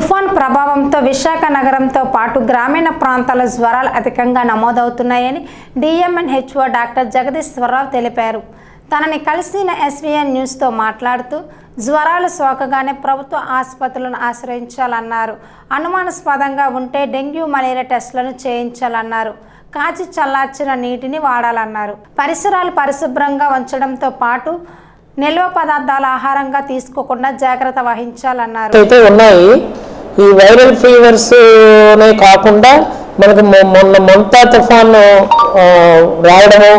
ప్రభావంతో విశాఖ నగరంతో పాటు గ్రామీణ ప్రాంతాల జ్వరాలు అధికంగా నమోదవుతున్నాయని డిఎంఎన్ హెచ్ఓ డాక్టర్ జగదీశ్వరరావు తెలిపారు. తనని కలిసిన ఎస్వీఎన్ న్యూస్తో మాట్లాడుతూ జ్వరాలు సోకగానే ప్రభుత్వ ఆసుపత్రులను ఆశ్రయించాలన్నారు. అనుమానాస్పదంగా ఉంటే డెంగ్యూ మలేరియా టెస్టులను చేయించాలన్నారు. కాచి చల్లార్చిన నీటిని వాడాలన్నారు. పరిసరాలు పరిశుభ్రంగా ఉంచడంతో పాటు నిల్వ పదార్థాలు ఆహారంగా తీసుకోకుండా జాగ్రత్త వహించాలన్నారు. అయితే ఉన్నాయి. ఈ వైరల్ ఫీవర్స్నే కాకుండా మనకు మొన్న మొంతా తుఫాను రావడము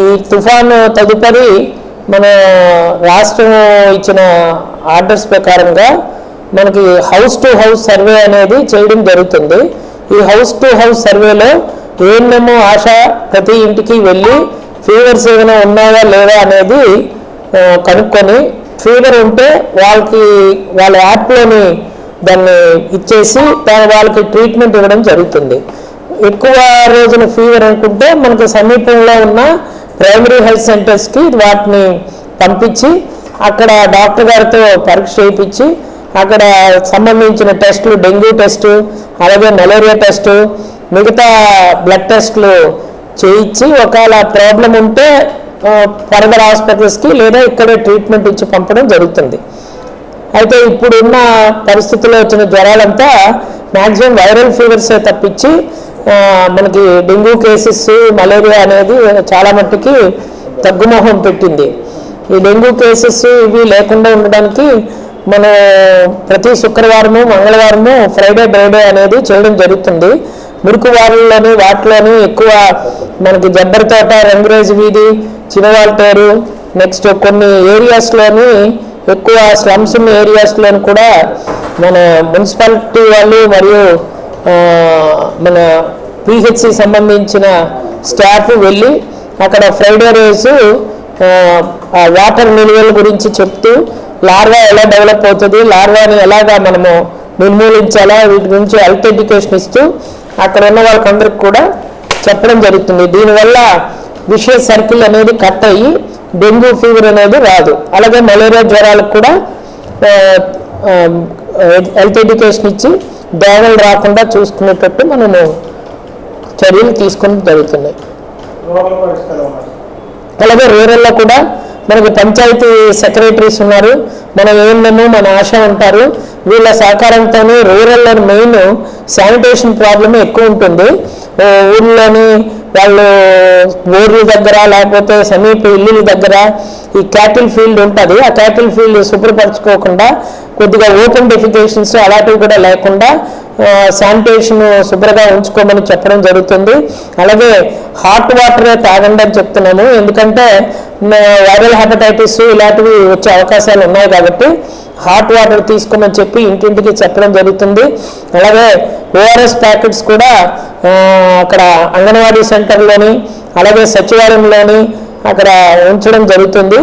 ఈ తుఫాను తదుపరి మన రాష్ట్రం ఇచ్చిన ఆర్డర్స్ ప్రకారంగా మనకి హౌస్ టు హౌస్ సర్వే అనేది చేయడం జరుగుతుంది. ఈ హౌస్ టు హౌస్ సర్వేలో ఏఎన్ఎం ఆశ ప్రతి ఇంటికి వెళ్ళి ఫీవర్స్ ఏమైనా ఉన్నాయా లేదా అనేది కనుక్కొని ఫీవర్ ఉంటే వాళ్ళకి వాళ్ళ యాప్లోని దాన్ని ఇచ్చేసి దాని వాళ్ళకి ట్రీట్మెంట్ ఇవ్వడం జరుగుతుంది. ఎక్కువ రోజుల ఫీవర్ అనుకుంటే మనకు సమీపంలో ఉన్న ప్రైమరీ హెల్త్ సెంటర్స్కి వాటిని పంపించి అక్కడ డాక్టర్ గారితో పరీక్ష చేయించి అక్కడ సంబంధించిన టెస్టులు డెంగ్యూ టెస్టు అలాగే మలేరియా టెస్టు మిగతా బ్లడ్ టెస్టులు చేయించి ఒకవేళ ప్రాబ్లం ఉంటే ఫర్దర్ హాస్పిటల్స్కి లేదా ఇక్కడే ట్రీట్మెంట్ ఇచ్చి పంపడం జరుగుతుంది. అయితే ఇప్పుడున్న పరిస్థితుల్లో వచ్చిన జ్వరాలంతా మ్యాక్సిమం వైరల్ ఫీవర్సే తప్పించి మనకి డెంగ్యూ కేసెస్ మలేరియా అనేది చాలా మట్టుకి తగ్గుమోహం పెట్టింది. ఈ డెంగ్యూ కేసెస్ ఇవి లేకుండా ఉండడానికి మనం ప్రతి శుక్రవారము మంగళవారము ఫ్రైడే బ్రైడే అనేది చేయడం జరుగుతుంది. మురుకు వారుల్లోని వాటిలోని ఎక్కువ మనకి జబ్బర్ తోట రంగురేజ్ వీధి చిన్నవాళ్ళ నెక్స్ట్ కొన్ని ఏరియాస్లోని ఎక్కువ స్లమ్స్ ఉన్న ఏరియాస్లోని కూడా మన మున్సిపాలిటీ వాళ్ళు మరియు మన పిహెచ్సి సంబంధించిన స్టాఫ్ వెళ్ళి అక్కడ ఫ్రైడే రోజు ఆ, వాటర్ నిల్వల గురించి చెప్తూ లార్వా ఎలా డెవలప్ అవుతుంది లార్వాని ఎలాగా మనము నిర్మూలించాలా వీటి గురించి హెల్త్ ఎడ్యుకేషన్ ఇస్తూ అక్కడ ఉన్న వాళ్ళకందరికి కూడా చెప్పడం జరుగుతుంది. దీనివల్ల విషయ సర్కిల్ అనేది కట్ అయ్యి డెంగ్యూ ఫీవర్ అనేది రాదు. అలాగే మలేరియా జ్వరాలకు కూడా హెల్త్ ఎడ్యుకేషన్ ఇచ్చి దోమలు రాకుండా చూసుకునేటట్టు మనము చర్యలు తీసుకుని జరుగుతున్నాయి అలాగే రూరల్లో కూడా మనకి పంచాయతీ సెక్రటరీస్ ఉన్నారు. మన ఏఎన్ఎం మన ఆశ ఉంటారు. వీళ్ళ సహకారంతోనే రూరల్లో మెయిన్ శానిటేషన్ ప్రాబ్లమే ఎక్కువ ఉంటుంది. ఊళ్ళోని వాళ్ళు ఊర్ల దగ్గర లేకపోతే సమీప ఇల్లుల దగ్గర ఈ క్యాటిల్ ఫీల్డ్ ఉంటుంది. ఆ క్యాటిల్ ఫీల్డ్ శుభ్రపరచుకోకుండా కొద్దిగా ఓపెన్ డెఫికేషన్స్ అలాంటివి కూడా లేకుండా శానిటేషన్ శుభ్రంగా ఉంచుకోమని చెప్పడం జరుగుతుంది. అలాగే హాట్ వాటరే తాగండి అని చెప్తున్నాము. ఎందుకంటే వైరల్ హెపటైటిస్ ఇలాంటివి వచ్చే అవకాశాలు ఉన్నాయి కాబట్టి హాట్ వాటర్ తీసుకోమని చెప్పి ఇంటింటికి చెప్పడం జరుగుతుంది. అలాగే ఓఆర్ఎస్ ప్యాకెట్స్ కూడా అక్కడ అంగన్వాడీ సెంటర్లోని అలాగే సచివాలయంలోని అక్కడ ఉంచడం జరుగుతుంది.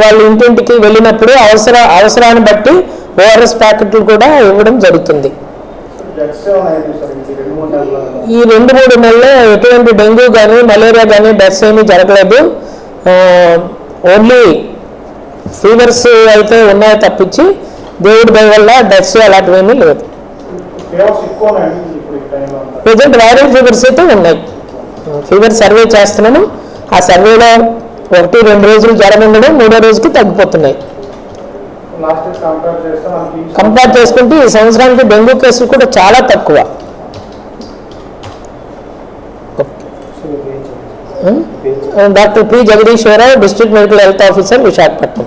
వాళ్ళు ఇంటింటికి వెళ్ళినప్పుడు అవసర అవసరాన్ని బట్టి ఓఆర్ఎస్ ప్యాకెట్లు కూడా ఇవ్వడం జరుగుతుంది. ఈ రెండు మూడు నెలల్లో ఎటువంటి డెంగ్యూ కానీ మలేరియా కానీ డెత్స్ ఏమీ జరగలేదు. ఓన్లీ ఫీవర్స్ అయితే ఉన్నాయో తప్పించి దేవుడి దయ వల్ల డెత్స్ అలాంటివేమీ లేదు. ప్రజెంట్ వైరల్ ఫీవర్స్ అయితే ఉన్నాయి. ఫీవర్ సర్వే చేస్తున్నాను. ఆ సర్వేలో ఒకటి రెండు రోజులు జ్వరం ఉండడం మూడో రోజుకి తగ్గిపోతున్నాయి. కంపేర్ చేసుకుంటే ఈ సంవత్సరానికి డెంగ్యూ కేసులు కూడా చాలా తక్కువ? Doctor P. Jagadeeswara Rao district medical health officer Visakhapatnam.